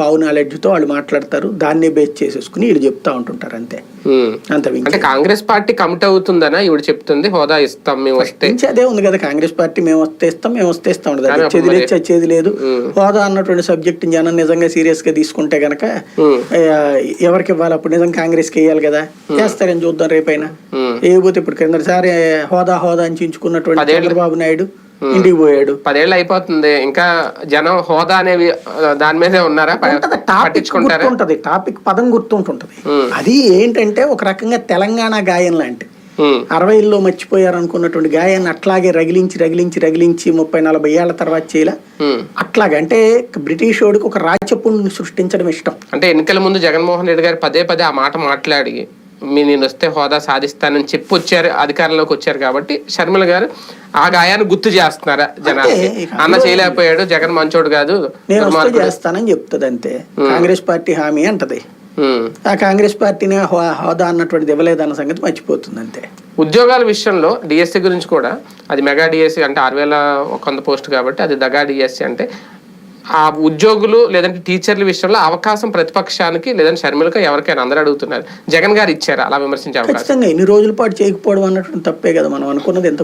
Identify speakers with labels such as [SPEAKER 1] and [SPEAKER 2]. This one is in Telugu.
[SPEAKER 1] పావు నాలెడ్జ్తో వాళ్ళు మాట్లాడతారు. దాన్నే బేస్ చేసేసుకుని వీళ్ళు చెప్తా ఉంటుంటారు అంతే. అంత
[SPEAKER 2] అంటే కాంగ్రెస్ పార్టీ కమిట్ అవుతుందనా? ఇవిడ చెప్తుంది హోదా ఇస్తాం మేము వస్తే.
[SPEAKER 1] అదే ఉంది కదా కాంగ్రెస్ పార్టీ మేము వస్తే ఇస్తాం మేము వస్తే ఇస్తాం ఉండదు. వచ్చేది లేదు చచ్చేది లేదు. హోదా అన్నటువంటి సబ్జెక్ట్ జనం నిజంగా సీరియస్గా తీసుకుంటే గనక ఎవరికి ఇవ్వాలి? అప్పుడు నిజం కాంగ్రెస్కి వేయాలి కదా చేస్తారని చూద్దాం రేపైనా.
[SPEAKER 2] ఉమ్.
[SPEAKER 1] ఏపోతే ఇప్పుడు కిందసారి హోదా హోదా అని చించుకున్నటువంటి. చంద్రబాబు నాయుడు. ఇంటికి పోయాడు.
[SPEAKER 2] పదేళ్ళు అయిపోతుంది. ఇంకా జనం హోదా అనేవి దాని మీదే ఉన్నారా?
[SPEAKER 1] టాపిక్ గుర్తుంటది. టాపిక్ పదం గుర్తుంటుంటది.
[SPEAKER 2] ఉమ్.
[SPEAKER 1] అది ఏంటంటే ఒక రకంగా తెలంగాణ గాయం లాంటి
[SPEAKER 2] ఉమ్.
[SPEAKER 1] అరవైల్లో మర్చిపోయారు అనుకున్నటువంటి గాయాన్ని అట్లాగే రగిలించి రగిలించి రగిలించి ముప్పై నలభై ఏళ్ళ తర్వాత చేయాల. అట్లాగే అంటే బ్రిటిష్ వాడికి ఒక రాజ్యపుణ్ణి సృష్టించడం ఇష్టం.
[SPEAKER 2] అంటే ఎన్నికల ముందు జగన్మోహన్ రెడ్డి గారు పదే పదే ఆ మాట మాట్లాడి మీ నేను వస్తే హోదా సాధిస్తానని చెప్పి వచ్చారు అధికారంలోకి వచ్చారు కాబట్టి షర్మిల గారు ఆ గాయాన్ని గుర్తు చేస్తున్నారా జనాలకి? అన్న చేయలేకపోయాడు జగన్ మంచోడు కాదు
[SPEAKER 1] నేను. చేస్తానని చెప్తుంది అంతే కాంగ్రెస్ పార్టీ హామీ అంటది. ఆ కాంగ్రెస్ పార్టీని హోదా అన్నటువంటిది ఇవ్వలేదన్న సంగతి మర్చిపోతుంది అంతే
[SPEAKER 2] ఉద్యోగాల విషయంలో డిఎస్సి గురించి కూడా అది మెగా డిఎస్సి అంటే ఆరు వేల కొంత పోస్ట్ కాబట్టి అది దగా డిఎస్సి అంటే ఆ ఉద్యోగులు లేదంటే టీచర్ల విషయంలో అవకాశం ప్రతిపక్షానికి లేదంటే షర్మిలకు ఎవరికైనా అందరూ అడుగుతున్నారు. జగన్ గారు ఇచ్చారు? అలా విమర్శించే అవకాశం.
[SPEAKER 1] ఖచ్చితంగా ఇన్ని రోజుల పాటు చేయకపోవడం అన్నట్టు తప్పే కదా మనం అనుకున్నది. ఎంత